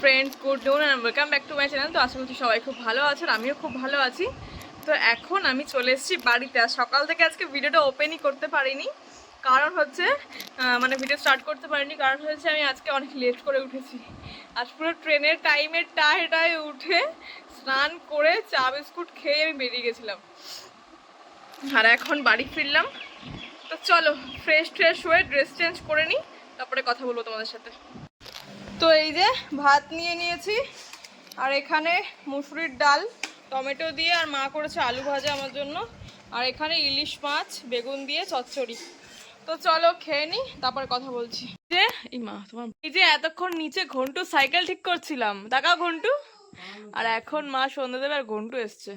Friends good noon and welcome back to my channel তো আশা করছি সবাই খুব ভালো আছে আর আমিও খুব ভালো আছি। তো এখন আমি চলে এসেছি বাড়িতে আর সকাল থেকে আজকে ভিডিওটা ওপেনই করতে পারিনি। কারণ হচ্ছে মানে ভিডিও স্টার্ট করতে পারিনি। কারণ হচ্ছে আমি আজকে অনেক লেট করে উঠেছি। আজ পুরো ট্রেনের টাইমে টায় টায় উঠে স্নান করে চা বিস্কুট খেয়ে আমি বেরিয়ে গেছিলাম। আর এখন বাড়ি ফিরলাম। তো চলো ফ্রেশ ট্রেশ হয়ে ড্রেস চেঞ্জ করে নিই। তারপরে কথা বলব তোমাদের সাথে। তো এই যে ভাত নিয়ে নিয়েছি আর এখানে মুসুরির ডাল টমেটো দিয়ে আর মা করেছে আলু ভাজা আমার জন্য আর এখানে ইলিশ মাছ বেগুন দিয়ে চচ্চড়ি। তো চলো খেয়ে নি তারপর কথা বলছি। যে এই মা তোমার এই যে এতক্ষণ নিচে ঘন্টু সাইকেল ঠিক করছিলাম। তাকাও ঘন্টু। আর এখন মা সন্ধ্যে দেবে আর ঘন্টু এসছে।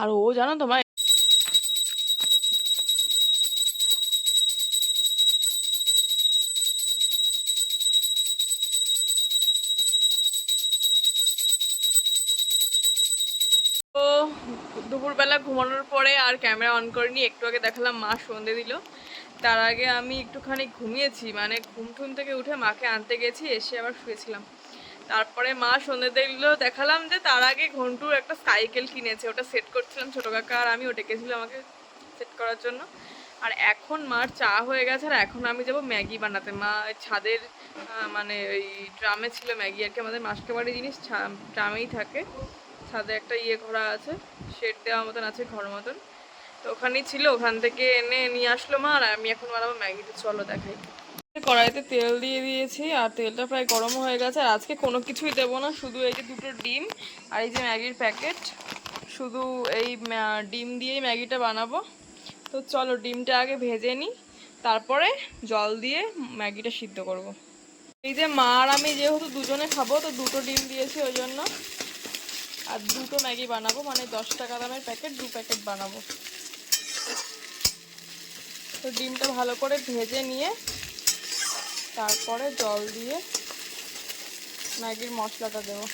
আর ও জানো তোমার দুপুরবেলা ঘুমানোর পরে আর ক্যামেরা অন করিনি, একটু আগে দেখালাম মা সন্ধে দিল। তার আগে আমি একটুখানি ঘুমিয়েছি মানে ঘুম ঠুম থেকে উঠে মাকে আনতে গেছি, এসে আবার শুয়েছিলাম। তারপরে মা সন্ধে দিল, দেখালাম যে তার আগে ঘন্টুর একটা সাইকেল কিনেছে, ওটা সেট করছিলাম ছোটো কাকা আর আমি ও ডেকেছিল আমাকে সেট করার জন্য। আর এখন মার চা হয়ে গেছে আর এখন আমি যাব ম্যাগি বানাতে। মা ছাদের মানে ওই ড্রামে ছিল ম্যাগি আর কি, আমাদের মাসকে বাড়ি জিনিস ড্রামেই থাকে। ছাদে একটা ইয়ে ঘোরা আছে, শেড দেওয়া মতন আছে ঘর মতন। তো ওখানেই ছিল, ওখান থেকে এনে নিয়ে আসলো মা, আর আমি এখন বানাবো ম্যাগিতে চলো দেখাই। কড়াইতে তেল দিয়ে দিয়েছি, আর তেলটা প্রায় গরম হয়ে গেছে। আর আজকে কোনো কিছুই দেবো না, শুধু এই যে দুটো ডিম আর এই যে ম্যাগির প্যাকেট। শুধু এই ডিম দিয়েই ম্যাগিটা বানাবো। তো চলো ডিমটা আগে ভেজে নিই, তারপরে জল দিয়ে ম্যাগিটা সিদ্ধ করব। এই যে মা আর আমি যেহেতু দুজনে খাব, তো দুটো ডিম দিয়েছি ওই জন্য। আর দুটো ম্যাগি বানাবো মানে দশ টাকা দামের প্যাকেট, দু প্যাকেট বানাবো। তো ডিমটা ভালো করে ভেজে নিয়ে, তারপরে জল দিয়ে ম্যাগির মশলাটা দেবো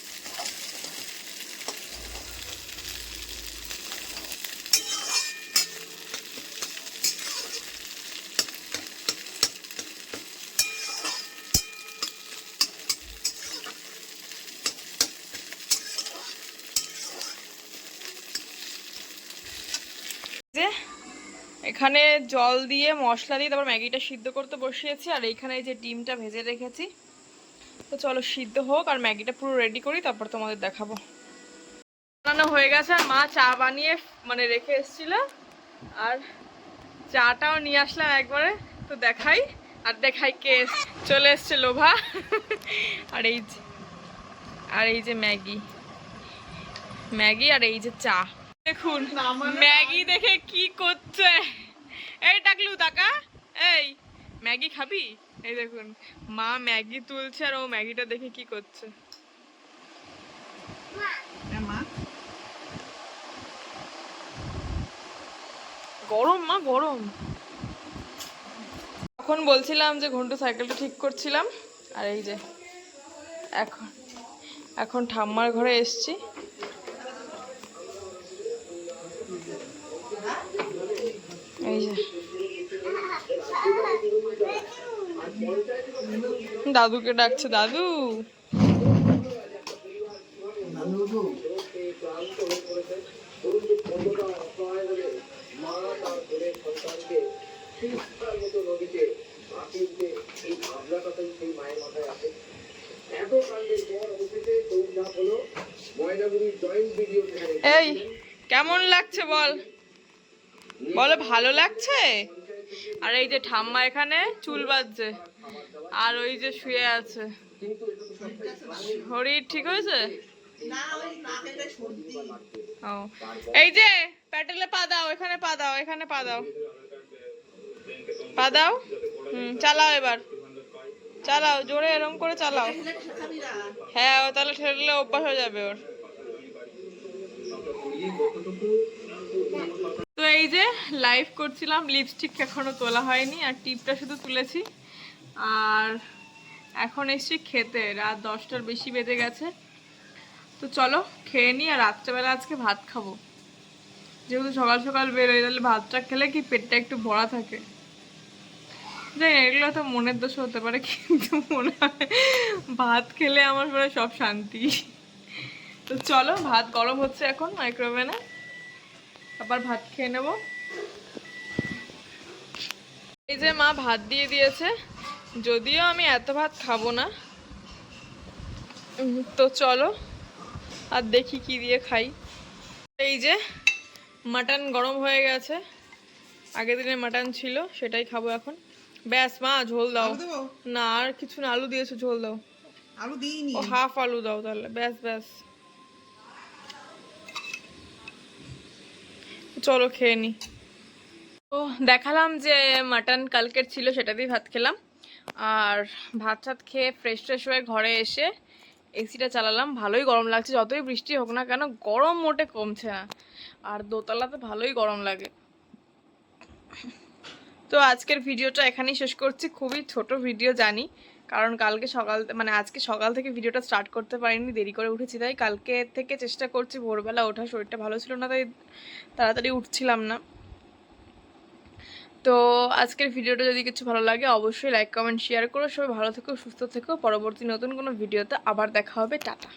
যে এখানে জল দিয়ে মশলা দিয়ে তারপর ম্যাগিটা সিদ্ধ করতে বসিয়েছি আর এইখানে এই যে ডিমটা ভেজে রেখেছি। তো চলো সিদ্ধ হোক আর ম্যাগিটা পুরো রেডি করি তারপর তোমাদের দেখাবো। বানানো হয়ে গেছে আর মা চা বানিয়ে মানে রেখে এসেছিল। আর চাটাও নিয়ে আসলাম একবারে তো দেখাই আর দেখাই কে চলে এসছে লোভা। আর এই যে আর এই যে ম্যাগি। ম্যাগি আর এই যে চা। দেখুন ম্যাগি দেখে কি করছে? এই টাকলু টাকা এই ম্যাগি খাবি? এই দেখুন মা ম্যাগি তুলছে আর ও ম্যাগিটা দেখে কি করছে। গরম মা গরম। এখন বলছিলাম যে ঘন্টু সাইকেলটা ঠিক করছিলাম আর এই যে এখন এখন ঠাম্মার ঘরে এসছি এই যে দাদুকে ডাকছে দাদু। এই কেমন লাগছে বল? বলো, ভালো লাগছে? আর এই যে ঠাম্মা এখানে চুল বাজছে আর ওই যে শুয়ে আছে। শরীর ঠিক হয়েছে? ও, এই যে প্যাটেলে পা দাও, এখানে পা দাও, এখানে পা দাও। পা দাও? হুম, চালাও এবার। চালাও, জোরে এরম করে চালাও। হ্যাঁ ও তাহলে ঠেললে অভ্যাস হয়ে যাবে ওর। এই যে লাইভ করছিলাম লিপস্টিক এখনও তোলা হয়নি আর টিপটা শুধু তুলেছি। আর এখন এসছি খেতে, রাত দশটার বেশি বেজে গেছে। তো চলো খেয়ে নিই আর রাত্রেবেলা আজকে ভাত খাব। যেহেতু সকাল সকাল বেরোয় তাহলে ভাতটা খেলে কি পেটটা একটু ভরা থাকে? যাই এগুলো তো মনের দোষ হতে পারে, কিন্তু মনে হয় ভাত খেলে আমার মনে সব শান্তি। তো চলো, ভাত গরম হচ্ছে এখন মাইক্রোওভেনে আবার ভাত খেয়ে নেব। এই যে মা ভাত দিয়ে দিয়েছে যদিও আমি এত ভাত খাব না। তো চলো আর দেখি কি দিয়ে খাই। এই যে মাটন গরম হয়ে গেছে আগের দিনের মাটন ছিল সেটাই খাব এখন। ব্যাস মা ঝোল দাও। না আর কিছু না আলু দিয়েছ ঝোল দাও। আলু দিইনি। ও হাফ আলু দাও তাহলে ব্যাস ব্যাস। চলো খেয়ে নি। তো দেখালাম যে মাটন কালকের ছিল, সেটা দিয়ে ভাত খেলাম। আর ভাত টাত খেয়ে ফ্রেশ ফ্রেশ হয়ে ঘরে এসে এসিটা চালালাম। ভালোই গরম লাগছে, যতই বৃষ্টি হোক না কেন, গরম মোটে কমছে না। আর দোতলাতে ভালোই গরম লাগে। তো আজকের ভিডিওটা এখানেই শেষ করছি। খুবই ছোট ভিডিও, জানি। কারণ কালকে সকাল মানে আজকে সকাল থেকে ভিডিওটা স্টার্ট করতে পারিনি, দেরি করে উঠেছি, তাই কালকে থেকে চেষ্টা করছি ভোরবেলা ওঠা, শরীরটা ভালো ছিল না, তাই তাড়াতাড়ি উঠছিলাম না। তো আজকের ভিডিওটা যদি কিছু ভালো লাগে, অবশ্যই লাইক কমেন্ট শেয়ার করো। সবাই ভালো থেকো, সুস্থ থেকো। পরবর্তী নতুন কোনো ভিডিওতে আবার দেখা হবে। টাটা।